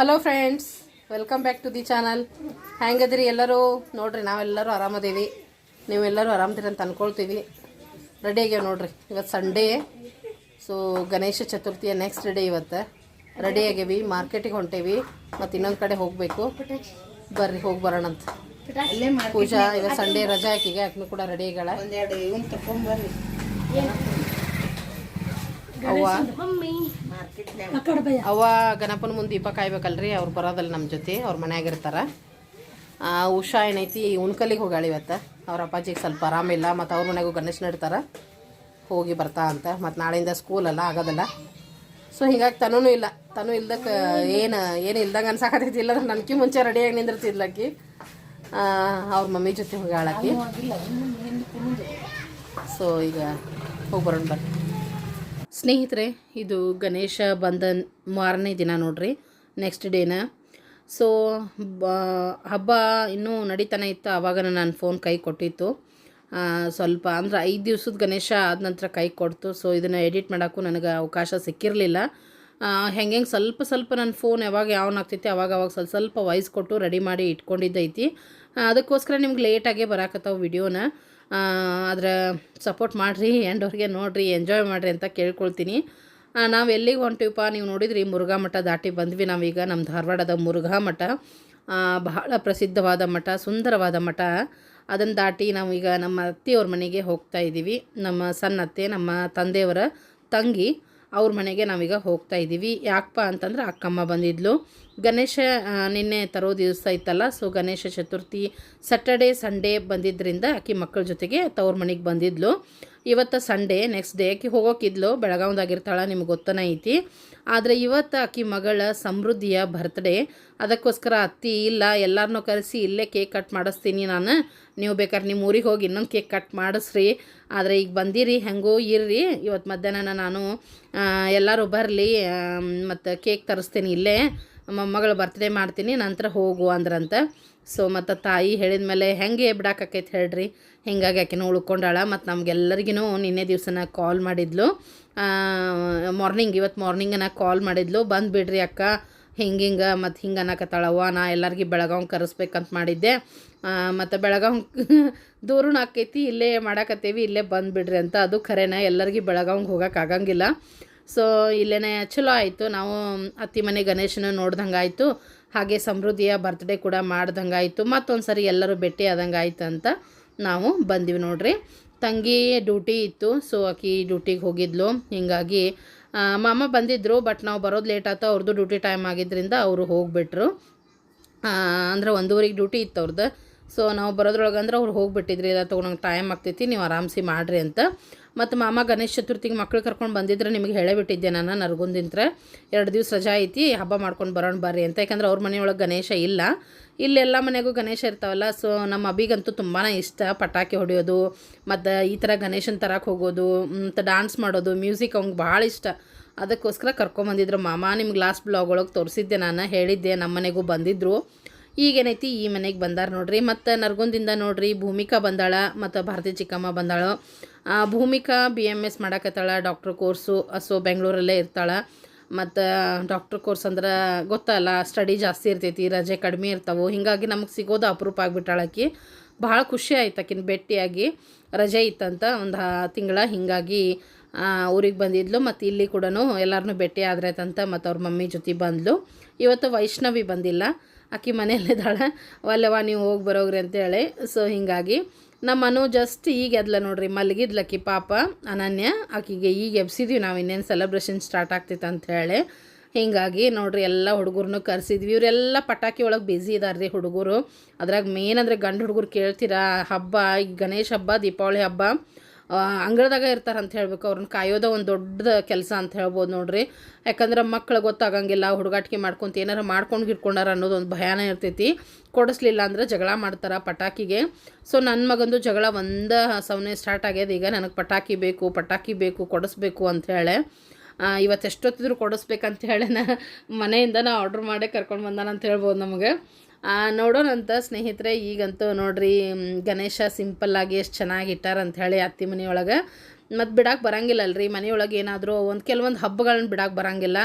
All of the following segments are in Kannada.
Hello friends welcome back to the channel ಹೆಂಗದಿರಿ ಎಲ್ಲರೂ? ನೋಡ್ರಿ, ನಾವೆಲ್ಲರೂ ಆರಾಮದೇವಿ. ನೀವೆಲ್ಲರೂ ಆರಾಮದಿರಿ ಅಂತ ಅಂದ್ಕೊಳ್ತೀವಿ ರೆಡಿ ಆಗ್ಯಾವ ನೋಡ್ರಿ. ಇವತ್ತು ಸಂಡೇ ಸೊ ಗಣೇಶ ಚತುರ್ಥಿಯ ನೆಕ್ಸ್ಟ್ ಡೇ ಇವತ್ತು. ರೆಡಿ ಆಗ್ಯಾವಿ. ಮಾರ್ಕೆಟಿಗೆ ಹೊಂಟೇವಿ. ಮತ್ತು ಇನ್ನೊಂದು ಕಡೆ ಹೋಗಬೇಕು. ಬರ್ರಿ, ಹೋಗಿ ಬರೋಣ ಅಂತ. ಪೂಜಾ ಇವತ್ತು ಸಂಡೇ ರಜಾ ಹಾಕಿಗೆ. ಆಕೆ ಕೂಡ ರೆಡಿ ಆಗ್ಯಾಳ ಅವ್ವ. ಅವ್ವ ಗಣಪನ ಮುಂದೆ ದೀಪ ಕಾಯ್ಬೇಕಲ್ರಿ ಅವ್ರು ಬರೋದಲ್ಲ ನಮ್ಮ ಜೊತೆ ಅವ್ರ ಮನ್ಯಾಗ ಇರ್ತಾರ ಆ, ಉಷಾ ಏನೈತಿ ಉಣ್ಕಲ್ಲಿಗೆ ಹೋಗಾಳ ಇವತ್ತು. ಅವ್ರ ಅಪ್ಪಾಜಿಗೆ ಸ್ವಲ್ಪ ಆರಾಮಿಲ್ಲ ಮತ್ತು ಅವ್ರ ಮನೆಗೂ ಗಣೇಶನ ಇಡ್ತಾರ. ಹೋಗಿ ಬರ್ತಾ ಅಂತ ಮತ್ತು ನಾಳೆಯಿಂದ ಸ್ಕೂಲ್ ಅಲ್ಲ ಆಗೋದಲ್ಲ. ಸೊ ಹೀಗಾಗಿ ತನೂ ಇಲ್ಲ ತನೂ ಇಲ್ದಕ್ಕೆ ಏನು ಏನು ಇಲ್ದಂಗೆ ಅನ್ಸಾಕತ್ತೈತಿ ಇಲ್ಲ ನನಗೆ ಮುಂಚೆ ರೆಡಿಯಾಗಿ ನಿಂದಿರ್ತಿದ್ಲಕ್ಕಿ ಅವ್ರ ಮಮ್ಮಿ ಜೊತೆ ಹೋಗಿ ಕುಣಿದು ಸೊ ಈಗ ಹೋಗಿ ಬರೋಣ ಬರ್ರಿ ಸ್ನೇಹಿತರೆ, ಇದು ಗಣೇಶ ಬಂದ ಮಾರನೇ ದಿನ ನೋಡ್ರಿ ನೆಕ್ಸ್ಟ್ ಡೇನ ಸೊ ಬ, ಹಬ್ಬ ಇನ್ನೂ ನಡೀತಾನೆ ಇತ್ತು ಆವಾಗ ನಾನು ಫೋನ್ ಕೈ ಕೊಟ್ಟಿತ್ತು. ಸ್ವಲ್ಪ ಅಂದ್ರೆ ಐದು ದಿವ್ಸದ ಗಣೇಶ ಆದ ನಂತರ ಕೈ ಕೊಡ್ತು. ಸೊ ಇದನ್ನು ಎಡಿಟ್ ಮಾಡೋಕ್ಕೂ ನನಗೆ ಅವಕಾಶ ಸಿಕ್ಕಿರಲಿಲ್ಲ. ಹೆಂಗೆ ಸ್ವಲ್ಪ ಸ್ವಲ್ಪ ನನ್ನ ಫೋನ್ ಯಾವಾಗ ಯಾವನ್ ಆಗ್ತೈತಿ, ಅವಾಗ ಅವಾಗ ಸ್ವಲ್ಪ ಸ್ವಲ್ಪ ವಾಯ್ಸ್ ಕೊಟ್ಟು ರೆಡಿ ಮಾಡಿ ಇಟ್ಕೊಂಡಿದ್ದೈತಿ. ಅದಕ್ಕೋಸ್ಕರ ನಿಮ್ಗೆ ಲೇಟಾಗೇ ಬರಾಕತ್ತಾವ ವಿಡಿಯೋನ ಅದ್ರ ಸಪೋರ್ಟ್ ಮಾಡಿರಿ ಎಂಡವ್ರಿಗೆ ನೋಡಿರಿ ಎಂಜಾಯ್ ಮಾಡಿರಿ ಅಂತ ಕೇಳ್ಕೊಳ್ತೀನಿ. ನಾವು ಎಲ್ಲಿಗೆ ಹೊಂಟಿವಪ್ಪ ನೀವು ನೋಡಿದ್ರಿ ಮುರುಘಾ ಮಠ ದಾಟಿ ಬಂದ್ವಿ ನಾವೀಗ ನಮ್ಮ ಧಾರವಾಡದ ಮುರುಘಾ ಮಠ. ಬಹಳ ಪ್ರಸಿದ್ಧವಾದ ಮಠ, ಸುಂದರವಾದ ಮಠ. ಅದನ್ನು ದಾಟಿ ನಾವು ಈಗ ನಮ್ಮ ಅತ್ತೆಯವ್ರ ಮನೆಗೆ ಹೋಗ್ತಾ ಇದ್ದೀವಿ ನಮ್ಮ ಸಣ್ಣ ಅತ್ತೆ ನಮ್ಮ ತಂದೆಯವರ ತಂಗಿ. ಅವ್ರ ಮನೆಗೆ ನಾವೀಗ ಹೋಗ್ತಾ ಇದ್ದೀವಿ. ಯಾಕಪ್ಪ ಅಂತಂದ್ರೆ ಅಕ್ಕಮ್ಮ ಬಂದಿದ್ಲು. ಗಣೇಶ ನಿನ್ನೆ ತರೋ ದಿವಸ ಇತ್ತಲ್ಲ so Ganesha Chaturthi Saturday Sunday ಬಂದಿದ್ದರಿಂದ ಆಕೆ ಮಕ್ಕಳ ಜೊತೆಗೆ ತವ್ರ ಮನೆಗೆ ಬಂದಿದ್ಲು. ಇವತ್ತು ಸಂಡೇ ನೆಕ್ಸ್ಟ್ ಡೇ ಆಕಿ ಹೋಗೋಕಿದ್ಲು, ಬೆಳಗಾವ್ದಾಗಿರ್ತಾಳೆ, ನಿಮ್ಗೆ ಗೊತ್ತನೇ ಐತಿ. ಆದರೆ ಇವತ್ತು ಆಕಿ ಮಗಳ ಸಮೃದ್ಧಿಯ ಬರ್ತ್ಡೇ ಅದಕ್ಕೋಸ್ಕರ ಅತ್ತಿ, ಇಲ್ಲ ಎಲ್ಲರನ್ನೂ ಕರೆಸಿ ಇಲ್ಲೇ ಕೇಕ್ ಕಟ್ ಮಾಡಿಸ್ತೀನಿ ನಾನು. ನೀವು ಬೇಕಾದ್ರೆ ನಿಮ್ಮ ಊರಿಗೆ ಹೋಗಿ ಇನ್ನೊಂದು ಕೇಕ್ ಕಟ್ ಮಾಡಿಸ್ರಿ. ಆದರೆ ಈಗ ಬಂದಿರಿ, ಹೆಂಗೋ ಇರ್ರಿ. ಇವತ್ತು ಮಧ್ಯಾಹ್ನ ನಾನು ಎಲ್ಲರೂ ಬರಲಿ ಮತ್ತು ಕೇಕ್ ತರಿಸ್ತೀನಿ ಇಲ್ಲೇ. ಮೊಮ್ಮಗಳು ಬರ್ತ್ಡೇ ಮಾಡ್ತೀನಿ, ನಂತರ ಹೋಗು ಅಂದ್ರಂತ. ಸೊ ಮತ್ತು ತಾಯಿ ಹೇಳಿದ ಮೇಲೆ ಹೆಂಗೆ ಬಿಡಾಕೈತೆ ಹೇಳ್ರಿ? ಹಿಂಗಾಗಿ ಆಕೆನೂ ಉಳ್ಕೊಂಡಾಳ. ಮತ್ತು ನಮ್ಗೆಲ್ಲರಿಗೂ ನಿನ್ನೆ ದಿವಸನ ಕಾಲ್ ಮಾಡಿದ್ಲು. ಮಾರ್ನಿಂಗ್ ಇವತ್ತು ಮಾರ್ನಿಂಗನ ಕಾಲ್ ಮಾಡಿದ್ಲು. ಬಂದು ಬಿಡ್ರಿ ಅಕ್ಕ. ಹಿಂಗೆ ಹಿಂಗೆ ಮತ್ತು ಹಿಂಗೆ ಅನ್ನಕತ್ತಾಳವ್ವ. ನಾ ಎಲ್ಲರಿಗೆ ಬೆಳಗಾವ್ ಕರೆಸ್ಬೇಕಂತ ಮಾಡಿದ್ದೆ. ಮತ್ತು ಬೆಳಗಾವ್ ದೂರನ ಆಕೈತಿ. ಇಲ್ಲೇ ಮಾಡಾಕತ್ತೇವಿ. ಇಲ್ಲೇ ಬಂದುಬಿಡ್ರಿ ಅಂತ. ಅದು ಖರೇನ. ಎಲ್ಲರಿಗೆ ಬೆಳಗಾವ್ಗೆ ಹೋಗೋಕ್ಕಾಗಂಗಿಲ್ಲ ಸೊ ಇಲ್ಲೇ ಚಲೋ ಆಯಿತು. ನಾವು ಅತ್ತಿ ಮನೆ ಗಣೇಶನ ನೋಡ್ದಂಗೆ ಆಯಿತು ಹಾಗೆ ಸಮೃದ್ಧಿಯ ಬರ್ತ್ಡೇ ಕೂಡ ಮಾಡ್ದಂಗೆ ಆಯಿತು ಮತ್ತೊಂದು ಸರಿ ಎಲ್ಲರೂ ಭೇಟಿ ಆದಂಗೆ ಆಯ್ತು ಅಂತ ನಾವು ಬಂದಿವಿ ನೋಡ್ರಿ. ತಂಗಿ ಡ್ಯೂಟಿ ಇತ್ತು ಸೊ ಆಕಿ ಡ್ಯೂಟಿಗೆ ಹೋಗಿದ್ಲು. ಹಿಂಗಾಗಿ ಮಾಮ ಬಂದಿದ್ದರು ಬಟ್ ನಾವು ಬರೋದು ಲೇಟ್ ಆಯ್ತು ಅವ್ರದ್ದು ಡ್ಯೂಟಿ ಟೈಮ್ ಆಗಿದ್ದರಿಂದ ಅವರು ಹೋಗಿಬಿಟ್ರು. ಅಂದ್ರೆ ಒಂದೂವರೆಗೆ ಡ್ಯೂಟಿ ಇತ್ತು ಅವ್ರದ್ದು ಸೊ ನಾವು ಬರೋದ್ರೊಳಗೆ ಅಂದ್ರೆ ಅವ್ರು ಹೋಗಿಬಿಟ್ಟಿದ್ರಿ ಇದು ತೊಗೊಂಡಂಗೆ ಟೈಮ್ ಆಗ್ತೈತಿ, ನೀವು ಆರಾಮ್ಸಿ ಮಾಡಿರಿ ಅಂತ. ಮತ್ತು ಮಾಮ ಗಣೇಶ ಚತುರ್ಥಿಗೆ ಮಕ್ಳು ಕರ್ಕೊಂಡು ಬಂದಿದ್ರೆ ನಿಮಗೆ ಹೇಳೇಬಿಟ್ಟಿದ್ದೆ ನಾನು ನರ್ಗುಂದಿಂತ್ರ. ಎರಡು ದಿವಸ ರಜಾ ಐತಿ, ಹಬ್ಬ ಮಾಡ್ಕೊಂಡು ಬರೋಣ ಬರ್ರಿ ಅಂತ. ಯಾಕಂದ್ರೆ ಅವ್ರ ಮನೆಯೊಳಗೆ ಗಣೇಶ ಇಲ್ಲ. ಇಲ್ಲೆಲ್ಲ ಮನೆಗೂ ಗಣೇಶ ಇರ್ತಾವಲ್ಲ ಸೊ ನಮ್ಮ ಅಬಿಗಂತೂ ತುಂಬಾ ಇಷ್ಟ ಪಟಾಕಿ ಹೊಡೆಯೋದು, ಮತ್ತು ಈ ಥರ ಗಣೇಶನ ತರಕ್ಕೆ ಹೋಗೋದು, ಮತ್ತು ಡಾನ್ಸ್ ಮಾಡೋದು ಮ್ಯೂಸಿಕ್ ಅವ್ನಿಗೆ ಭಾಳ ಇಷ್ಟ. ಅದಕ್ಕೋಸ್ಕರ ಕರ್ಕೊಂಬಂದಿದ್ರು ಮಾಮ. ನಿಮ್ಗೆ ಲಾಸ್ಟ್ ಬ್ಲಾಗ್ ಒಳಗೆ ತೋರಿಸಿದ್ದೆ ನಾನು, ಹೇಳಿದ್ದೆ ನಮ್ಮ ಮನೆಗೂ ಬಂದಿದ್ದರು ಈಗೇನೈತಿ ಈ ಮನೆಗೆ ಬಂದಾರ ನೋಡ್ರಿ, ಮತ್ತು ನರ್ಗೊಂದಿಂದ ನೋಡ್ರಿ ಭೂಮಿಕಾ ಬಂದಾಳ, ಮತ್ತು ಭಾರತಿ ಚಿಕ್ಕಮ್ಮ ಬಂದಾಳು. ಭೂಮಿಕಾ ಬಿ ಎಂ ಎಸ್ ಮಾಡಾಕತ್ತಾಳ ಡಾಕ್ಟ್ರ್ ಕೋರ್ಸು ಸೊ ಬೆಂಗಳೂರಲ್ಲೇ ಇರ್ತಾಳೆ. ಮತ್ತು ಡಾಕ್ಟ್ರ್ ಕೋರ್ಸ್ ಅಂದ್ರೆ ಗೊತ್ತಲ್ಲ ಸ್ಟಡಿ ಜಾಸ್ತಿ ಇರ್ತೈತಿ, ರಜೆ ಕಡಿಮೆ ಇರ್ತಾವೆ. ಹೀಗಾಗಿ ನಮಗೆ ಸಿಗೋದು ಅಪರೂಪ ಆಗಿಬಿಟ್ಟಾಳಕಿ ಭಾಳ ಖುಷಿ ಆಯ್ತು ಆಕಿನ ಭೇಟಿಯಾಗಿ, ರಜೆ ಇತ್ತಂತ ಒಂದು ತಿಂಗಳ ಹೀಗಾಗಿ ಊರಿಗೆ ಬಂದಿದ್ಲು, ಮತ್ತು ಇಲ್ಲಿ ಕೂಡ ಎಲ್ಲರನ್ನೂ ಭೇಟಿ ಆಯ್ತಂತ ಮತ್ತು ಅವ್ರ ಮಮ್ಮಿ ಜೊತೆ ಬಂದ್ಲು. ಇವತ್ತು ವೈಷ್ಣವಿ ಬಂದಿಲ್ಲ. ಆಕಿ ಮನೆಯಲ್ಲಿದ್ದಾಳೆ ಒಲ್ಲವ ನೀವು ಹೋಗಿ ಬರೋಗ್ರಿ ಅಂತೇಳಿ. ಸೊ ಹೀಗಾಗಿ ನಮ್ಮ ಅನು ಜಸ್ಟ್ ಈಗ ಎದ್ಲ ನೋಡ್ರಿ ಮಲಗಿದ್ಲಕ್ಕಿ ಪಾಪ, ಅನನ್ಯ. ಆಕಿಗೆ ಈಗ ಎಬ್ಸಿದ್ವಿ ನಾವು, ಇನ್ನೇನು ಸೆಲೆಬ್ರೇಷನ್ ಸ್ಟಾರ್ಟ್ ಆಗ್ತಿತ್ತು ಅಂತ ಹೇಳಿ ಹಿಂಗಾಗಿ ನೋಡ್ರಿ, ಎಲ್ಲ ಹುಡುಗರನ್ನು ಕರೆಸಿದ್ವಿ. ಇವರೆಲ್ಲ ಪಟಾಕಿ ಒಳಗೆ ಬ್ಯುಸಿ ಇದ್ದಾರೆ ರೀ ಹುಡುಗರು. ಅದ್ರಾಗ ಮೇನ್ ಅಂದರೆ ಗಂಡು ಹುಡುಗರು ಕೇಳ್ತೀರಾ? ಹಬ್ಬ ಈಗ ಗಣೇಶ ಹಬ್ಬ, ದೀಪಾವಳಿ ಹಬ್ಬ. ಅಂಗಳದಾಗ ಇರ್ತಾರೆ ಅಂತ ಹೇಳ್ಬೇಕು. ಅವ್ರನ್ನ ಕಾಯೋದ ಒಂದು ದೊಡ್ಡ ಕೆಲಸ ಅಂತ ಹೇಳ್ಬೋದು ನೋಡ್ರಿ. ಯಾಕಂದ್ರೆ ಮಕ್ಳು ಗೊತ್ತಾಗಂಗಿಲ್ಲ, ಹುಡುಗಾಟಿಕೆ ಮಾಡ್ಕೊಂತ ಏನಾರ ಮಾಡ್ಕೊಂಡು ಹಿಡ್ಕೊಂಡಾರ ಅನ್ನೋದು ಒಂದು ಭಯಾನ ಇರ್ತೈತಿ. ಕೊಡಿಸ್ಲಿಲ್ಲ ಅಂದ್ರೆ ಜಗಳ ಮಾಡ್ತಾರೆ ಪಟಾಕಿಗೆ. ಸೊ ನನ್ನ ಮಗಂದು ಜಗಳ ಒಂದ ಸವನೆ ಸ್ಟಾರ್ಟ್ ಆಗ್ಯದ. ಈಗ ನನಗೆ ಪಟಾಕಿ ಬೇಕು ಪಟಾಕಿ ಬೇಕು, ಕೊಡಿಸ್ಬೇಕು ಅಂತ ಇವತ್ತು ಎಷ್ಟೊತ್ತಿದ್ರು ಕೊಡಿಸ್ಬೇಕಂತ ಹೇಳಿ ಮನೆಯಿಂದ ನಾ ಆರ್ಡ್ರ್ ಮಾಡೇ ಕರ್ಕೊಂಡು ಬಂದಾನ ಅಂತ ಹೇಳ್ಬೋದು ನಮಗೆ. ನೋಡೋಣಂತ ಸ್ನೇಹಿತರೆ, ಈಗಂತೂ ನೋಡ್ರಿ ಗಣೇಶ ಸಿಂಪಲ್ಲಾಗಿ ಎಷ್ಟು ಚೆನ್ನಾಗಿ ಇಟ್ಟಾರ ಅಂತ ಹೇಳಿ ಅತ್ತಿ ಮನೆಯೊಳಗೆ. ಮತ್ತು ಬಿಡಕ್ಕೆ ಬರಂಗಿಲ್ಲ ಅಲ್ರಿ ಮನೆಯೊಳಗೆ ಏನಾದರೂ ಒಂದು ಕೆಲವೊಂದು ಹಬ್ಬಗಳನ್ನ ಬಿಡಕ್ಕೆ ಬರಂಗಿಲ್ಲ.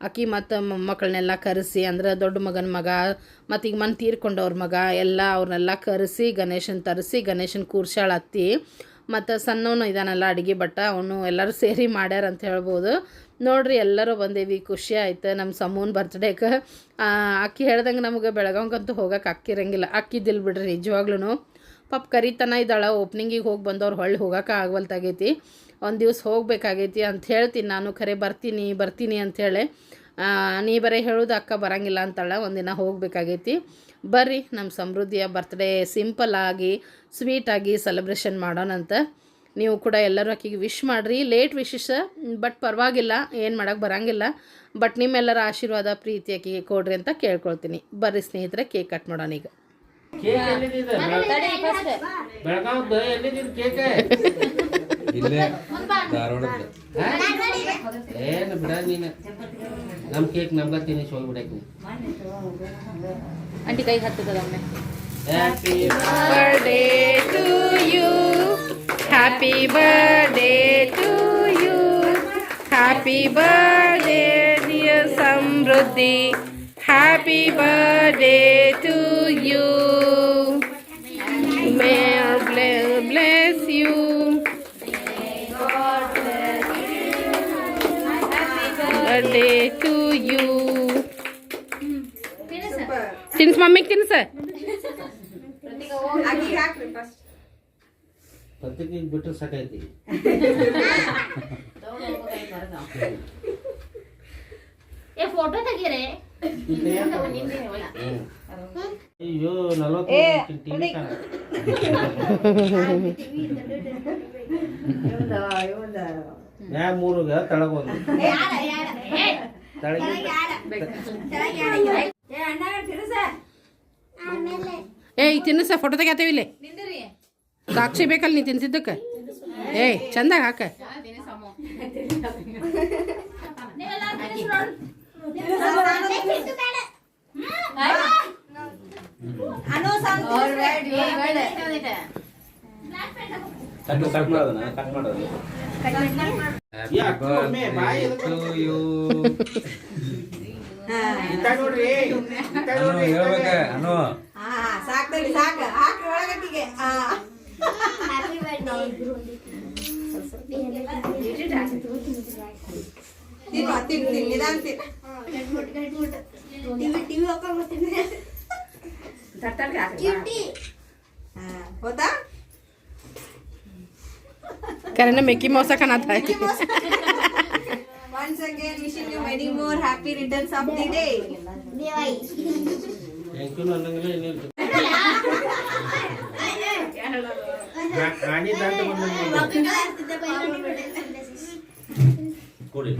ಅಕ್ಕಿ ಮತ್ತು ಮಕ್ಕಳನ್ನೆಲ್ಲ ಕರೆಸಿ, ಅಂದ್ರೆ ದೊಡ್ಡ ಮಗನ ಮಗ, ಮತ್ತು ಈಗ ಮನೆ ತೀರ್ಕೊಂಡವ್ರ ಮಗ, ಎಲ್ಲ ಅವ್ರನ್ನೆಲ್ಲ ಕರೆಸಿ, ಗಣೇಶನ ತರಿಸಿ, ಗಣೇಶನ ಕೂರ್ಸಾಳ ಅತ್ತಿ. ಮತ್ತು ಸಣ್ಣವನು ಇದಾನಲ್ಲ, ಅಡುಗೆ ಭಟ್ಟ, ಅವನು ಎಲ್ಲರೂ ಸೇರಿ ಮಾಡ್ಯಾರ ಅಂತ ಹೇಳ್ಬೋದು. ನೋಡ್ರಿ, ಎಲ್ಲರೂ ಬಂದೇವಿ, ಖುಷಿ ಆಯ್ತು. ನಮ್ಮ ಸಮೂನ್ ಬರ್ತ್ಡೇಕ ಅಕ್ಕಿ ಹೇಳ್ದಂಗೆ ನಮಗೆ ಬೆಳಗಾವ್ಗಂತೂ ಹೋಗಕ್ಕೆ ಅಕ್ಕಿರಂಗಿಲ್ಲ ಅಕ್ಕಿದ್ದಿಲ್ಲ ಬಿಡ್ರಿ ನಿಜವಾಗ್ಲೂ ಪಾಪ ಕರಿತನ ಇದ್ದಾಳೆ ಓಪ್ನಿಂಗಿಗೆ ಹೋಗಿ ಬಂದವ್ರು ಹೊಳ್ಳಿ ಹೋಗೋಕೆ ಆಗವಲ್ತಾಗೈತಿ. ಒಂದು ದಿವ್ಸ ಹೋಗಬೇಕಾಗೈತಿ ಅಂತ ಹೇಳ್ತೀನಿ ನಾನು. ಖರೆ, ಬರ್ತೀನಿ ಬರ್ತೀನಿ ಅಂಥೇಳಿ ನೀ ಬರೀ ಹೇಳೋದು ಅಕ್ಕ ಬರಂಗಿಲ್ಲ ಅಂತಾಳೆ. ಒಂದಿನ ಹೋಗ್ಬೇಕಾಗೈತಿ. ಬರ್ರಿ ನಮ್ಮ ಸಮೃದ್ಧಿಯ ಬರ್ತ್ಡೇ ಸಿಂಪಲ್ ಆಗಿ ಸ್ವೀಟಾಗಿ ಸೆಲೆಬ್ರೇಷನ್ ಮಾಡೋಣಂತ ನೀವು ಕೂಡ ಎಲ್ಲರೂ ಆಕೆಗೆ ವಿಶ್ ಮಾಡಿರಿ. ಲೇಟ್ ವಿಶಸ್ ಬಟ್ ಪರವಾಗಿಲ್ಲ ಏನು ಮಾಡೋಕ್ಕೆ ಬರಂಗಿಲ್ಲ. ಬಟ್ ನಿಮ್ಮೆಲ್ಲರ ಆಶೀರ್ವಾದ ಪ್ರೀತಿ ಆಕೆಗೆ ಕೊಡ್ರಿ ಅಂತ ಕೇಳ್ಕೊಳ್ತೀನಿ. ಬರ್ರಿ ಸ್ನೇಹಿತರೆ ಕೇಕ್ ಕಟ್ ಮಾಡೋಣ ಈಗ. ಕೇಕ್ ಎಲ್ಲಿದೆ ಬೆಳಗಾವ್ದ ಎಲ್ಲಿದೆ ಕೇಕ್ ಇಲ್ಲೇ ಧಾರವಾಡದ ಏನು ಬಿಡ ನೀನು ನಮ್ ಕೇಕ್ ನಮ್ಗ ತಿನ್ನಿಸಿ ಹೋಗ್ಬಿಡಕ್ಕೆ ಆಂಟಿ ಕೈ ಹತ್ತದ ಒಮ್ಮೆ happy birthday to you. Happy birthday to you. Happy birthday, dear Samruddhi. Happy birthday to you. ತಿನ್ಸ್ ಮಮ್ಮಿಗೆ ತಿನ್ಸ. ಪ್ರತಿಗೆ ಬಿಟ್ಟರೆ ಸಾಕೈತಿ ಏ ಫೋಟೋ ತೆಗೀರಿ ಅಯ್ಯೋ ನಲವತ್ತು ಯಾ ಮೂರುಗ ತಳಗ. ಒಂದು ತಳಗ ಏಯ್ ತಿನ್ನಸ ಫೋಟೋ ತೆಗಿತೇವಿ ಇಲ್ಲಿ. ಸಾಕ್ಷಿ ಬೇಕಲ್ಲ ನೀ ತಿನ್ಸಿದ್ದಕ್ಕೆ? ಏಯ್ ಚಂದಾಗ ಹಾಕ. ಹೇಳ್ಬೇಕ ಅನು. ನೋಡ್ರಿ ಹೇಳ್ಬೇಕ ಅನು ಸಾಕ್ತಡಿ ಸಾಕ ಹಾಕಿ ಒಳಗಟ್ಟಿಗೆ ಆ. ತಿನ್ನು ತಿನ್ನು ತಿನ್ನು ನಿಧಾನ ತಿನ್ನು ತಟ್ಟಲ್ಲಿ ಹಾಕು. ಹಾ, ಹೋತಾ ಕರೆನ ಮೆಕ್ಕಿ ಮೋಸ ಕಾಣತ್ತ Once again, wishing you many more happy returns of the day. Thank you ಅನ್ನಂಗಿಲ್ಲ ಕೊಡಿ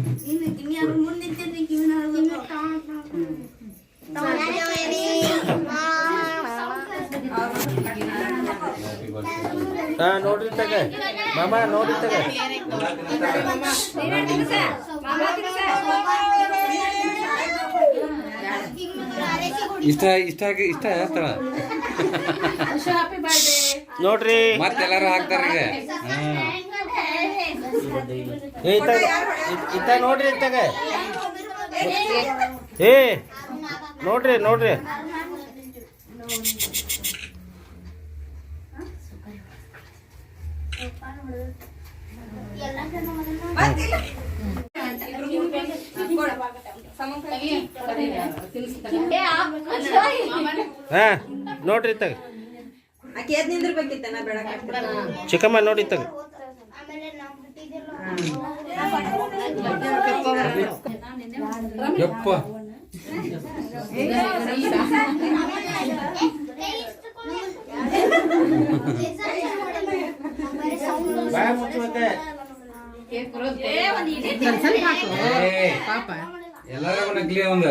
ಹಾ ನೋಡ್ರಿ ತಗ ಮಾಮ ನೋಡ್ರಿ ತಗ ಇಷ್ಟ ಇಷ್ಟ ಆಗಿ ಇಷ್ಟ ಆಗ್ತಾಳ ನೋಡ್ರಿ. ಮತ್ತೆಲ್ಲಾರು ಹಾಕ್ತಾರ ಈಗ. ಇತ್ತ ನೋಡ್ರಿ ಇತ್ತಾಗ. ಏ ನೋಡ್ರಿ ನೋಡ್ರಿ. ಹಾ ನೋಡ್ರಿ ತಗ ಆಕೆ ಎದ್ ನಿಂದಿರ್ಬೇಕಿತ್ತ ನಾ ಬೆಳಗ್ಗೆ ಚಿಕ್ಕಮ್ಮ ನೋಡಿ ತಗ. ಯಪ್ಪ. ಬಾಯ ಮುಚ್ಚುವಂತೆ ಏ, ಪಾಪ ಎಲ್ಲಾರು ನಗ್ಲಿ ಒಂದ್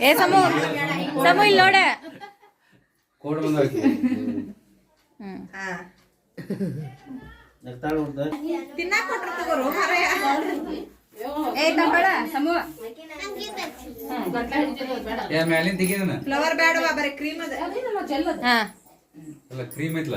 ಏ ಸಮು ಸಮು ಇಲ್ಲಿ ನೋಡ. ಕೋಡ್ ಬಂದಾಕಿ ನೆಕ್ತಾಳ ಹೊಡ್ದ ತಿನ್ನಾ ಕೊಟ್ರು ತಗೋರು ಮಾರಾಯ. ಏ ತಗೊಳ ಸಮು. ಏ ಮ್ಯಾಲಿನ ತೆಗಿದನ ಫ್ಲವರ್ ಬೇಡವಾ ಬರೀ ಕ್ರೀಮ್ ಅದ. ಹಾ. ಅಲ್ಲ ಕ್ರೀಮ್ ಐತ್ಲ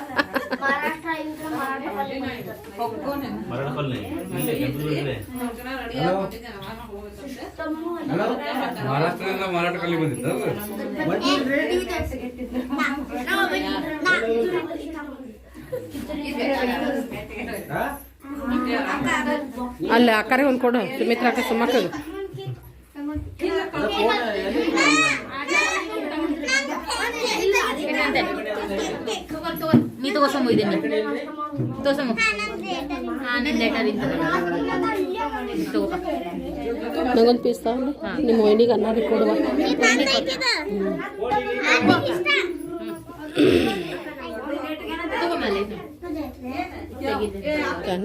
ಮಹಾರಾಷ್ಟ್ರದಿಂದ? ಅಲ್ಲ ಅಕ್ಕರೆ ಒಂದು ಕೊಡು. ಸುಮಿತ್ರಾಕ ಅಕ್ಕ ಅದ ಫೋನ್ ಎಲ್ಲಿ? ನೀ ತಗೋಸಮು ಇದನ್ನ ತೋಸಮು ಹಾ ನಿನ್ ಲೆಟರ್ ಇರ್ತದೆ ತಗೋಪ ನಂಗೊಂದು ಪೀಸ್ ತಗೊಂಡು ನಿಮ್ಮ ವೈನಿಗೆ ಅನ್ನ ಕೊಡುವ ತಗೋಮಲ್ಲಿ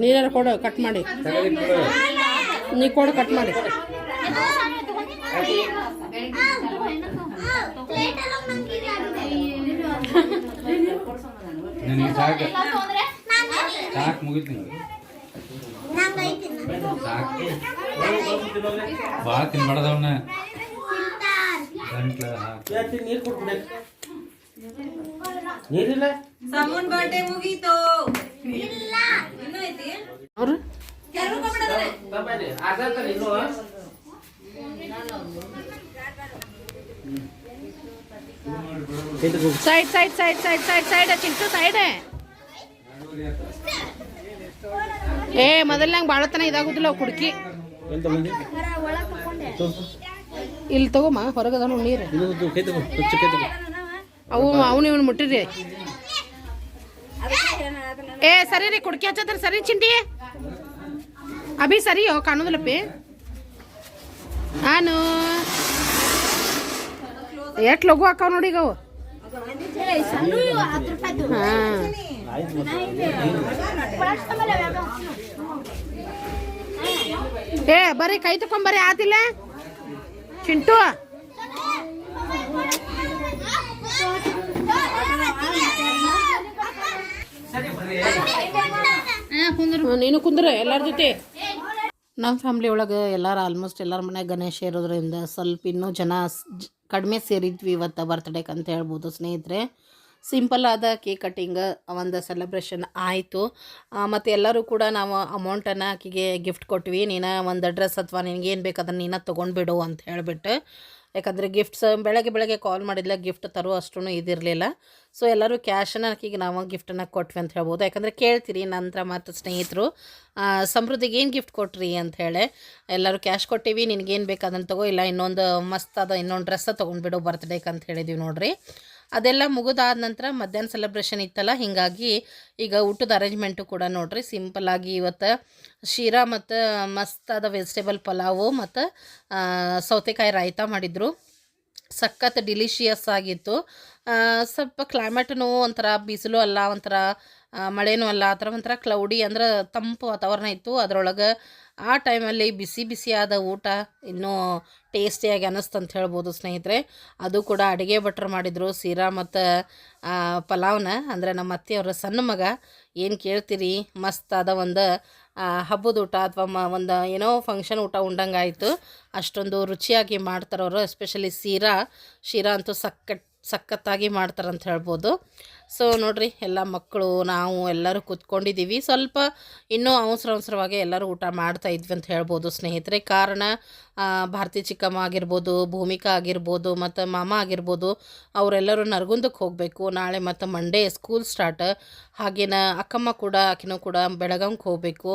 ನೀರಾರ ಕೊಡು ಕಟ್ ಮಾಡಿ ತಗಡಿ ಕೊಡು. ನೀ ಕೊಡು ಕಟ್ ಮಾಡಿ ನಿನಗೆ ಸಾಕು. ಸಾಕು ಮುಗಿತು ಸಾಕು. ಭಾಳ ತಿನ್ಬಾರ್ದವನ್ನ ಗಂಟ್ಲ ನೀರಿಲ್ಲ? ಸಮುನ್ ಬರ್ಡೇ ಮುಗೀತು. ಇನ್ನೂ ಐತಿ? ಅವ್ರು? ಇನ್ನೂ side side side side side side, Chintu, side. ಏ ಮೊದಲ್ನಂಗೆ ಭಾಳತನ ಇದಾಗುದಿಲ್ಲ ಅವು ಕುಡ್ಕಿ. ಇಲ್ಲಿ ತಗೋಮ ಹೊರಗದ ನೀರು. ಅವು, ಅವನು ಇವನು ಮುಟ್ಟಿರಿ ಏ, ಸರಿ ರೀ, ಕುಡ್ಕಿ ಹಚ್ಚತ್ರ, ಸರಿ ಚಿಂಟಿ. ಅಭಿ ಸರಿ ಕಾಣೋದಿಲ್ಲಪ್ಪಿ. ಕಾಣುದಿಲ್ಲಪ್ಪಿ ನಾನು ಎಷ್ಟು ಲಘು ಹಾಕಾವ್ ನೋಡಿ ಈಗ ಅವು? ಏ ಬರ್ರಿ ಕೈ ತಕೊಂಬರ್ರಿ ಆತಿಲ್ಲ? ಚಿಂಟು? ನೀನು ಕುಂದ್ರ ಎಲ್ಲರ ಜೊತೆ? ನಮ್ಮ ಫ್ಯಾಮ್ಲಿ ಒಳಗೆ ಎಲ್ಲರೂ ಆಲ್ಮೋಸ್ಟ್ ಎಲ್ಲರ ಮನೆಯಾಗ ಗಣೇಶ ಇರೋದ್ರಿಂದ ಸ್ವಲ್ಪ ಇನ್ನೂ ಜನ ಕಡಿಮೆ ಸೇರಿದ್ವಿ ಇವತ್ತು ಬರ್ತ್ಡೇಕ್ ಅಂತ ಹೇಳ್ಬೋದು ಸ್ನೇಹಿತರೆ. ಸಿಂಪಲ್ ಆದ ಕೇಕ್ ಕಟ್ಟಿಂಗ್ ಒಂದು ಸೆಲೆಬ್ರೇಷನ್ ಆಯಿತು. ಮತ್ತು ಎಲ್ಲರೂ ಕೂಡ ನಾವು ಅಮೌಂಟನ್ನು ಆಕೆಗೆ ಗಿಫ್ಟ್ ಕೊಟ್ವಿ. ನೀನು ಒಂದು ಡ್ರೆಸ್ ಅಥವಾ ನಿನಗೇನು ಬೇಕು ಅದನ್ನು ನೀನು ತೊಗೊಂಡ್ಬಿಡು ಅಂತ ಹೇಳಿಬಿಟ್ಟು. ಯಾಕಂದರೆ ಗಿಫ್ಟ್ಸ್ ಬೆಳಗ್ಗೆ ಬೆಳಗ್ಗೆ ಕಾಲ್ ಮಾಡಿದ್ಲ ಗಿಫ್ಟ್ ತರೋ ಅಷ್ಟು ಇದಿರಲಿಲ್ಲ. ಸೊ ಎಲ್ಲರೂ ಕ್ಯಾಶನ್ನು ಆಕೆಗೆ ನಾವು ಗಿಫ್ಟನ್ನು ಕೊಟ್ವಿ ಅಂತ ಹೇಳ್ಬೋದು. ಯಾಕಂದರೆ ಕೇಳ್ತೀರಿ ನಂತರ ಮತ್ತು ಸ್ನೇಹಿತರು. ಸಮೃದ್ಧಿಗೆ ಏನು ಗಿಫ್ಟ್ ಕೊಟ್ರಿ ಅಂತ ಹೇಳಿ. ಎಲ್ಲರೂ ಕ್ಯಾಶ್ ಕೊಟ್ಟಿವಿ, ನಿನಗೇನು ಬೇಕು ಅದನ್ನು ತಗೋ, ಇಲ್ಲ ಇನ್ನೊಂದು ಮಸ್ತ್ ಅದ ಇನ್ನೊಂದು ಡ್ರೆಸ್ಸ ತೊಗೊಂಡ್ಬಿಡು ಬರ್ತ್ಡೇಕಂತ ಅಂತ ಹೇಳಿದ್ದೀವಿ ನೋಡ್ರಿ. ಅದೆಲ್ಲ ಮುಗಿದಾದ ನಂತರ ಮಧ್ಯಾಹ್ನ ಸೆಲೆಬ್ರೇಷನ್ ಇತ್ತಲ್ಲ, ಹೀಗಾಗಿ ಈಗ ಊಟದ ಅರೇಂಜ್ಮೆಂಟು ಕೂಡ ನೋಡ್ರಿ. ಸಿಂಪಲ್ಲಾಗಿ ಇವತ್ತು ಶೀರಾ ಮತ್ತು ಮಸ್ತಾದ ವೆಜಿಟೇಬಲ್ ಪಲಾವು ಮತ್ತು ಸೌತೆಕಾಯಿ ರಾಯ್ತ ಮಾಡಿದರು. ಸಖತ್ ಡಿಲಿಷಿಯಸ್ ಆಗಿತ್ತು. ಸ್ವಲ್ಪ ಕ್ಲೈಮೇಟೂ ಒಂಥರ ಬಿಸಿಲು ಅಲ್ಲ, ಒಂಥರ ಮಳೆನೂ ಅಲ್ಲ, ಆ ಥರ ಒಂಥರ ಕ್ಲೌಡಿ ಅಂದ್ರೆ ತಂಪು ವಾತಾವರಣ ಇತ್ತು. ಅದರೊಳಗೆ ಆ ಟೈಮಲ್ಲಿ ಬಿಸಿ ಬಿಸಿಯಾದ ಊಟ ಇನ್ನೂ ಟೇಸ್ಟಿಯಾಗಿ ಅನ್ನಿಸ್ತು ಅಂತ ಹೇಳ್ಬೋದು ಸ್ನೇಹಿತರೆ. ಅದು ಕೂಡ ಅಡುಗೆ ಭಟ್ರು ಮಾಡಿದರು, ಸೀರಾ ಮತ್ತು ಪಲಾವ್ನ. ಅಂದರೆ ನಮ್ಮ ಅತ್ತೆಯವರ ಸಣ್ಣ ಮಗ ಏನು ಕೇಳ್ತೀರಿ? ಮಸ್ತಾದ ಒಂದು ಹಬ್ಬದ ಊಟ ಅಥವಾ ಮ, ಒಂದು, ಏನೋ ಫಂಕ್ಷನ್ ಊಟ ಉಂಡಂಗೆ ಆಯಿತು ಅಷ್ಟೊಂದು ರುಚಿಯಾಗಿ ಮಾಡ್ತಾರವರು ಎಸ್ಪೆಷಲಿ ಸೀರಾ. ಶೀರಾ ಅಂತೂ ಸಕ್ಕಟ್ ಸಖತ್ತಾಗಿ ಮಾಡ್ತಾರಂತ ಹೇಳ್ಬೋದು. ಸೊ ನೋಡ್ರಿ, ಎಲ್ಲ ಮಕ್ಕಳು, ನಾವು ಎಲ್ಲರೂ ಕೂತ್ಕೊಂಡಿದ್ದೀವಿ. ಸ್ವಲ್ಪ ಇನ್ನೂ ಅವಸರ ಅವಸರವಾಗಿ ಎಲ್ಲರೂ ಊಟ ಮಾಡ್ತಾ ಇದ್ವಿ ಅಂತ ಹೇಳ್ಬೋದು ಸ್ನೇಹಿತರೆ. ಕಾರಣ ಭಾರತಿ ಚಿಕ್ಕಮ್ಮ ಆಗಿರ್ಬೋದು, ಭೂಮಿಕಾ ಆಗಿರ್ಬೋದು, ಮತ್ತು ಮಾಮ ಆಗಿರ್ಬೋದು, ಅವರೆಲ್ಲರೂ ನರಗುಂದಕ್ಕೆ ಹೋಗಬೇಕು. ನಾಳೆ ಮತ್ತು ಮಂಡೇ ಸ್ಕೂಲ್ ಸ್ಟಾರ್ಟ್ ಹಾಗೇನ ಅಕ್ಕಮ್ಮ ಕೂಡ ಆಕಿನೂ ಕೂಡ ಬೆಳಗಾವಿಗೆ ಹೋಗಬೇಕು.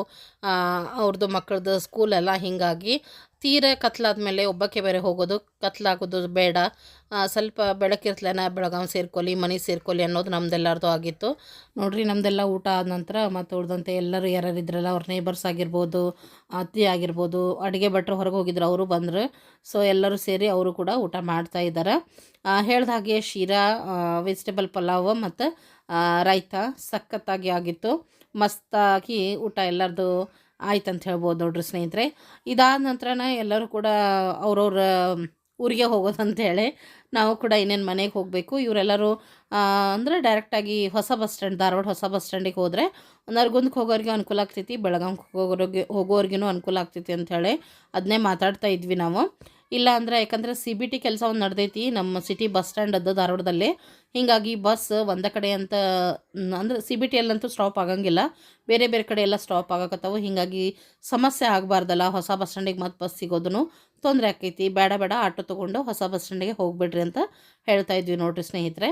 ಅವ್ರದ್ದು ಮಕ್ಕಳದ್ದು ಸ್ಕೂಲೆಲ್ಲ ಹೀಗಾಗಿ ತೀರ ಕತ್ಲಾದ್ಮೇಲೆ ಒಬ್ಬಕ್ಕೆ ಬೇರೆ ಹೋಗೋದು ಕತ್ಲಾಗೋದು ಬೇಡ. ಸ್ವಲ್ಪ ಬೆಳಕಿರ್ತಲೇನ ಬೆಳಗಾವಿ ಸೇರ್ಕೊಲಿ ಮನೆ ಸೇರ್ಕೊಲಿ ಅನ್ನೋದು ನಮ್ದೆಲ್ಲರದು ಆಗಿತ್ತು. ನೋಡ್ರಿ ನಮ್ದೆಲ್ಲ ಊಟ ಆದ ನಂತರ ಮತ್ತು ಉಳಿದಂತೆ ಎಲ್ಲರೂ ಯಾರ್ಯಾರು ಇದ್ರಲ್ಲ ಅವ್ರ ನೇಬರ್ಸ್ ಆಗಿರ್ಬೋದು ಅತ್ತಿ ಆಗಿರ್ಬೋದು, ಅಡುಗೆ ಭಟ್ರು ಹೊರಗೆ ಹೋಗಿದ್ರು, ಅವರು ಬಂದರು. ಸೊ ಎಲ್ಲರೂ ಸೇರಿ ಅವರು ಕೂಡ ಊಟ ಮಾಡ್ತಾ ಇದ್ದಾರೆ ಹೇಳ್ದ ಹಾಗೆ ಶಿರಾ ವೆಜಿಟೇಬಲ್ ಪಲಾವ್ ಮತ್ತು ರೈತ ಸಖತ್ತಾಗಿ ಆಗಿತ್ತು. ಮಸ್ತಾಗಿ ಊಟ ಎಲ್ಲರದು ಆಯ್ತು ಅಂತ ಹೇಳ್ಬೋದು, ನೋಡ್ರಿ ಸ್ನೇಹಿತರೆ. ಇದಾದ ನಂತರನ ಎಲ್ಲರೂ ಕೂಡ ಅವ್ರವ್ರ ಊರಿಗೆ ಹೋಗೋದಂತೇಳಿ ನಾವು ಕೂಡ ಇನ್ನೇನು ಮನೆಗೆ ಹೋಗಬೇಕು. ಇವರೆಲ್ಲರೂ ಅಂದರೆ ಡೈರೆಕ್ಟಾಗಿ ಹೊಸ ಬಸ್ ಸ್ಟ್ಯಾಂಡ್ ಧಾರವಾಡ ಹೊಸ ಬಸ್ ಸ್ಟ್ಯಾಂಡಿಗೆ ಹೋದರೆ ನರ್ಗುಂದಕ್ಕೆ ಹೋಗೋರಿಗೆ ಅನುಕೂಲ ಆಗ್ತೈತಿ ಬೆಳಗಾಂಗೆ ಹೋಗೋರಿಗೆ ಹೋಗೋರಿಗೂ ಅನುಕೂಲ ಆಗ್ತೈತಿ ಅಂಥೇಳಿ ಅದನ್ನೇ ಮಾತಾಡ್ತಾ ಇದ್ವಿ ನಾವು. ಇಲ್ಲ ಅಂದರೆ ಯಾಕಂದರೆ ಸಿ ಬಿ ಟಿ ಕೆಲಸ ಒಂದು ನಡೆದೈತಿ ನಮ್ಮ ಸಿಟಿ ಬಸ್ ಸ್ಟ್ಯಾಂಡ್ ಅದು ಧಾರವಾಡದಲ್ಲಿ. ಹೀಗಾಗಿ ಬಸ್ ಒಂದೇ ಕಡೆ ಅಂತ, ಅಂದರೆ ಸಿ ಬಿ ಟಿಯಲ್ಲಂತೂ ಸ್ಟಾಪ್ ಆಗಂಗಿಲ್ಲ. ಬೇರೆ ಬೇರೆ ಕಡೆ ಎಲ್ಲ ಸ್ಟಾಪ್ ಆಗಕತ್ತಾವು. ಹೀಗಾಗಿ ಸಮಸ್ಯೆ ಆಗಬಾರ್ದಲ್ಲ. ಹೊಸ ಬಸ್ ಸ್ಟ್ಯಾಂಡಿಗೆ ಮತ್ತು ಬಸ್ ಸಿಗೋದೂ ತೊಂದರೆ ಆಕೈತಿ. ಬೇಡ ಬೇಡ, ಆಟೋ ತೊಗೊಂಡು ಹೊಸ ಬಸ್ ಸ್ಟ್ಯಾಂಡಿಗೆ ಹೋಗ್ಬಿಡ್ರಿ ಅಂತ ಹೇಳ್ತಾ ಇದ್ವಿ ನೋಡ್ರಿ ಸ್ನೇಹಿತರೆ.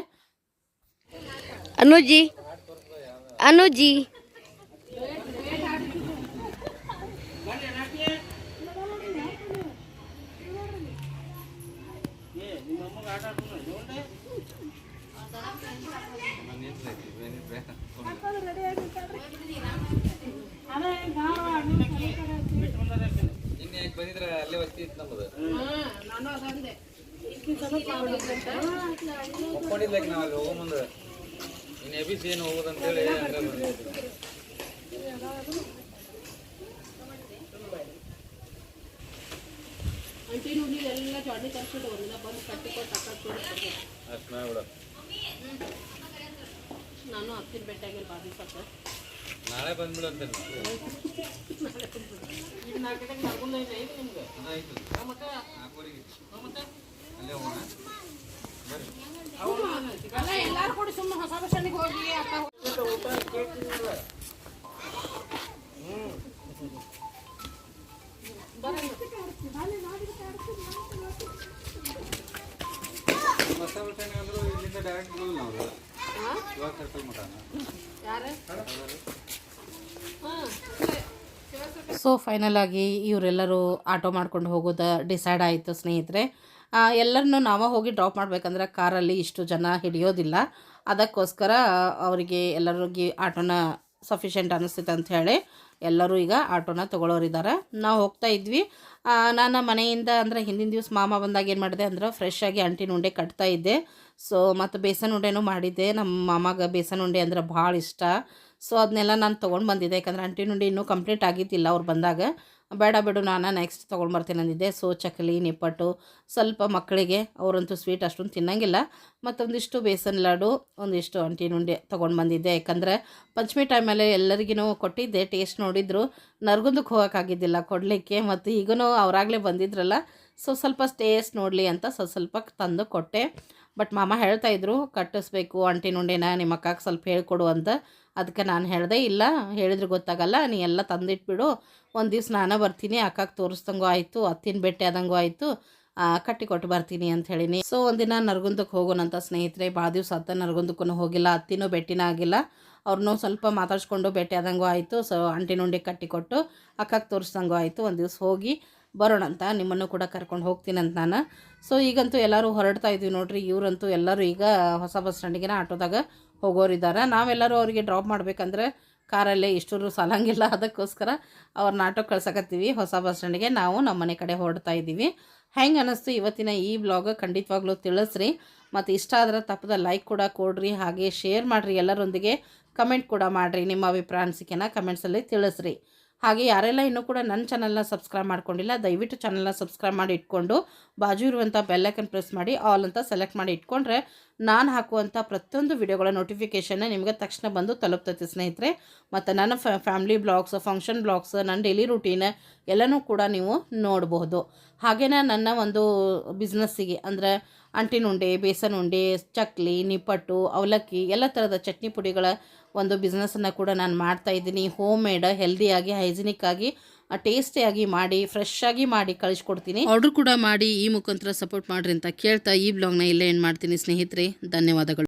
ಅನುಜಿ ಅನುಜಿ. ಬಂದಿದ್ರೆ ಅಲ್ಲೇ ವಸ್ತಿ ಇತ್ತು ನಮ್ಮದು ಒಪ್ಕೊಂಡಿದ್ಲಕ್ಕೆ ನಾವು ಅಲ್ಲಿ ಹೋಗೋ ಮುಂದೆ ಇನ್ನು ಎಬಿಸಿ ಏನು ಹೋಗೋದಂತೇಳಿ ಅಷ್ಟು ಮಾಡ್ಬಿಡ ನಾನು ಹತ್ತಿರ ಭೇಟಿಯಾಗಿಲ್ಲ ಬಾಗಿ ದಿವಸಕ್ಕೆ ನಾಳೆ ಬಂದ್ಬಿಡು. ಅಂತೀನಿ ಆಯ್ತು. ನಾಲ್ಕೂವರೆಗೆ ಅಲ್ಲೇ ಹೋಗೋಣ. ಅಲ್ಲ ಎಲ್ಲರೂ ಕೂಡಿ ಸುಮ್ಮನೆ ಹೊಸ ಬಸ್ ಸ್ಟ್ಯಾಂಡಿಗೆ ಹೋಗಿ ಅಕ್ಕ ಸ್ಟ್ಯಾಂಡ್ ಅಂದ್ರು ಸೊ ಫೈನಲ್ ಆಗಿ ಇವರೆಲ್ಲರೂ ಆಟೋ ಮಾಡ್ಕೊಂಡು ಹೋಗೋದು ಡಿಸೈಡ್ ಆಯಿತು ಸ್ನೇಹಿತರೆ. ಎಲ್ಲರನ್ನೂ ನಾವೇ ಹೋಗಿ ಡ್ರಾಪ್ ಮಾಡ್ಬೇಕಂದ್ರೆ ಕಾರಲ್ಲಿ ಇಷ್ಟು ಜನ ಹಿಡಿಯೋದಿಲ್ಲ. ಅದಕ್ಕೋಸ್ಕರ ಅವರಿಗೆ ಎಲ್ಲರಿಗೆ ಆಟೋನ ಸಫಿಷಿಯೆಂಟ್ ಅನ್ನಿಸ್ತೈತೆ ಅಂತ ಹೇಳಿ ಎಲ್ಲರೂ ಈಗ ಆಟೋನ ತೊಗೊಳೋರಿದ್ದಾರೆ. ನಾವು ಹೋಗ್ತಾ ಇದ್ವಿ. ನಾನು ಮನೆಯಿಂದ ಅಂದರೆ ಹಿಂದಿನ ದಿವಸ ಮಾಮ ಬಂದಾಗ ಏನು ಮಾಡಿದೆ ಅಂದ್ರೆ ಫ್ರೆಶ್ ಆಗಿ ಅಂಟಿನ ಉಂಡೆ ಕಟ್ತಾ ಇದ್ದೆ. ಸೊ ಮತ್ತು ಬೇಸನ್ ಉಂಡೆನೂ ಮಾಡಿದ್ದೆ. ನಮ್ಮ ಮಾಮಾಗ ಬೇಸನ್ ಉಂಡೆ ಅಂದ್ರೆ ಭಾಳ ಇಷ್ಟ. ಸೊ ಅದನ್ನೆಲ್ಲ ನಾನು ತೊಗೊಂಡು ಬಂದಿದ್ದೆ. ಯಾಕಂದ್ರೆ ಅಂಟಿನ ಉಂಡೆ ಇನ್ನೂ ಕಂಪ್ಲೀಟ್ ಆಗಿದ್ದಿಲ್ಲ ಅವ್ರು ಬಂದಾಗ. ಬೇಡ ಬಿಡು, ನಾನು ನೆಕ್ಸ್ಟ್ ತೊಗೊಂಡು ಬರ್ತೀನಿ ಅಂದಿದ್ದೆ. ಸೊ ಚಕ್ಕಲಿ ನಿಪ್ಪಟ್ಟು, ಸ್ವಲ್ಪ ಮಕ್ಕಳಿಗೆ, ಅವರಂತೂ ಸ್ವೀಟ್ ಅಷ್ಟೊಂದು ತಿನ್ನಂಗಿಲ್ಲ. ಮತ್ತೊಂದಿಷ್ಟು ಬೇಸನ್ ಲಾಡು, ಒಂದಿಷ್ಟು ಅಂಟಿ ಉಂಡೆ ತೊಗೊಂಡು ಬಂದಿದ್ದೆ. ಯಾಕಂದರೆ ಪಂಚಮಿ ಟೈಮಲ್ಲಿ ಎಲ್ಲರಿಗೂ ಕೊಟ್ಟಿದ್ದೆ ಟೇಸ್ಟ್ ನೋಡಿದ್ರು. ನರ್ಗುಂದಕ್ಕೆ ಹೋಗೋಕ್ಕಾಗಿದ್ದಿಲ್ಲ ಕೊಡಲಿಕ್ಕೆ, ಮತ್ತು ಈಗೂ ಅವರಾಗಲೇ ಬಂದಿದ್ರಲ್ಲ. ಸೊ ಸ್ವಲ್ಪ ಟೇಸ್ಟ್ ನೋಡಲಿ ಅಂತ ಸ್ವಲ್ಪ ಸ್ವಲ್ಪ ತಂದು ಕೊಟ್ಟೆ. ಬಟ್ ಮಾಮ ಹೇಳ್ತಾ ಇದ್ರು, ಕಟ್ಟಿಸ್ಬೇಕು ಅಂಟಿನ ಉಂಡೆನ ನಿಮ್ಮ ಅಕ್ಕಗೆ ಸ್ವಲ್ಪ ಹೇಳ್ಕೊಡು ಅಂತ. ಅದಕ್ಕೆ ನಾನು ಹೇಳಿದೆ, ಇಲ್ಲ, ಹೇಳಿದ್ರೆ ಗೊತ್ತಾಗಲ್ಲ, ನೀ ಎಲ್ಲ ತಂದಿಟ್ಬಿಡು. ಒಂದು ದಿವ್ಸ ನಾನು ಬರ್ತೀನಿ, ಅಕ್ಕಗೆ ತೋರಿಸ್ದಂಗೂ ಆಯಿತು, ಅತ್ತಿನ ಭೇಟಿ ಆದಂಗೂ ಆಯಿತು ಕಟ್ಟಿ ಕೊಟ್ಟು ಬರ್ತೀನಿ ಅಂತ ಹೇಳಿನಿ. ಸೊ ಒಂದಿನ ನರಗುಂದಕ್ಕೆ ಹೋಗೋಣಂತ ಸ್ನೇಹಿತರೆ ಭಾಳ ದಿವಸ ಅತ್ತ ನರಗುಂದಕ್ಕೂ ಹೋಗಿಲ್ಲ, ಅತ್ತಿನೂ ಬೆಟ್ಟಿನ ಆಗಿಲ್ಲ. ಅವ್ರನ್ನೂ ಸ್ವಲ್ಪ ಮಾತಾಡ್ಸ್ಕೊಂಡು ಭೇಟಿ ಆದಂಗೂ ಆಯಿತು, ಸೊ ಅಂಟಿನ ಉಂಡೆ ಕಟ್ಟಿಕೊಟ್ಟು, ಅಕ್ಕಗೆ ತೋರಿಸ್ದಂಗೂ ಆಯಿತು, ಒಂದು ದಿವ್ಸ ಹೋಗಿ. ಬರೋಣ ಅಂತ ನಿಮ್ಮನ್ನು ಕೂಡ ಕರ್ಕೊಂಡು ಹೋಗ್ತೀನಂತ ನಾನು. ಸೊ ಈಗಂತೂ ಎಲ್ಲರೂ ಹೊರಡ್ತಾ ಇದ್ವಿ ನೋಡ್ರಿ. ಇವರಂತೂ ಎಲ್ಲರೂ ಈಗ ಹೊಸ ಬಸ್ ಸ್ಟ್ಯಾಂಡಿಗೆ ಆಟೋದಾಗ ಹೋಗೋರಿದ್ದಾರೆ ನಾವೆಲ್ಲರೂ ಅವರಿಗೆ ಡ್ರಾಪ್ ಮಾಡಬೇಕಂದ್ರೆ ಕಾರಲ್ಲೇ ಇಷ್ಟರು ಸಾಲಂಗಿಲ್ಲ. ಅದಕ್ಕೋಸ್ಕರ ಅವ್ರನ್ನ ಆಟೋ ಕಳ್ಸಕತ್ತೀವಿ. ಹೊಸ ಬಸ್ ಸ್ಟ್ಯಾಂಡಿಗೆ ನಾವು ನಮ್ಮ ಮನೆ ಕಡೆ ಹೊರಡ್ತಾ ಇದ್ದೀವಿ. ಹೆಂಗೆ ಅನ್ನಿಸ್ತು ಇವತ್ತಿನ ಈ ಬ್ಲಾಗ್ ಖಂಡಿತವಾಗ್ಲೂ ತಿಳಿಸ್ರಿ. ಮತ್ತು ಇಷ್ಟ ಆದ್ರೆ ತಪ್ಪದ ಲೈಕ್ ಕೂಡ ಕೊಡ್ರಿ. ಹಾಗೆ ಶೇರ್ ಮಾಡಿರಿ ಎಲ್ಲರೊಂದಿಗೆ. ಕಮೆಂಟ್ ಕೂಡ ಮಾಡಿರಿ ನಿಮ್ಮ ಅಭಿಪ್ರಾಯ ಅನಿಸಿಕೆನ. ಕಮೆಂಟ್ಸಲ್ಲಿ ತಿಳಿಸ್ರಿ. ಹಾಗೆ ಯಾರೆಲ್ಲ ಇನ್ನೂ ಕೂಡ ನನ್ನ ಚಾನಲ್ನ ಸಬ್ಸ್ಕ್ರೈಬ್ ಮಾಡ್ಕೊಂಡಿಲ್ಲ, ದಯವಿಟ್ಟು ಚಾನಲ್ನ ಸಬ್ಸ್ಕ್ರೈಬ್ ಮಾಡಿ ಇಟ್ಕೊಂಡು ಬಾಜು ಇರುವಂಥ ಬೆಲ್ಲೈಕನ್ ಪ್ರೆಸ್ ಮಾಡಿ ಆಲ್ ಅಂತ ಸೆಲೆಕ್ಟ್ ಮಾಡಿ ಇಟ್ಕೊಂಡ್ರೆ ನಾನು ಹಾಕುವಂಥ ಪ್ರತಿಯೊಂದು ವಿಡಿಯೋಗಳ ನೋಟಿಫಿಕೇಷನ್ನ ನಿಮಗೆ ತಕ್ಷಣ ಬಂದು ತಲುಪ್ತೈತಿ ಸ್ನೇಹಿತರೆ. ಮತ್ತು ನನ್ನ ಫ್ಯಾಮಿಲಿ ಬ್ಲಾಗ್ಸ್ ಫಂಕ್ಷನ್ ಬ್ಲಾಗ್ಸ್ ನನ್ನ ಡೈಲಿ ರೂಟೀನ್ ಎಲ್ಲನೂ ಕೂಡ ನೀವು ನೋಡಬಹುದು ಹಾಗೆಯೇ ನನ್ನ ಒಂದು ಬಿಸ್ನೆಸ್ಸಿಗೆ ಅಂದರೆ ಅಂಟಿನ ಉಂಡೆ, ಬೇಸನ್ ಉಂಡೆ, ಚಕ್ಲಿ, ನಿಪ್ಪಟ್ಟು, ಅವಲಕ್ಕಿ, ಎಲ್ಲ ಥರದ ಚಟ್ನಿ ಪುಡಿಗಳ ಒಂದು ಬಿಸ್ನೆಸ್ಸನ್ನು ಕೂಡ ನಾನು ಮಾಡ್ತಾ ಇದ್ದೀನಿ. ಹೋಮ್ ಮೇಡ್ ಹೆಲ್ದಿಯಾಗಿ ಹೈಜಿನಿಕ್ ಆಗಿ ಟೇಸ್ಟಿಯಾಗಿ ಮಾಡಿ ಫ್ರೆಶ್ ಆಗಿ ಮಾಡಿ ಕಳಿಸ್ಕೊಡ್ತೀನಿ. ಆರ್ಡರ್ ಕೂಡ ಮಾಡಿ ಈ ಮುಖಾಂತರ ಸಪೋರ್ಟ್ ಮಾಡ್ರಿ ಅಂತ ಕೇಳ್ತಾ ಈ ಬ್ಲಾಗ್ನ ಇಲ್ಲೇ ಏನು ಮಾಡ್ತೀನಿ ಸ್ನೇಹಿತರೆ. ಧನ್ಯವಾದಗಳು.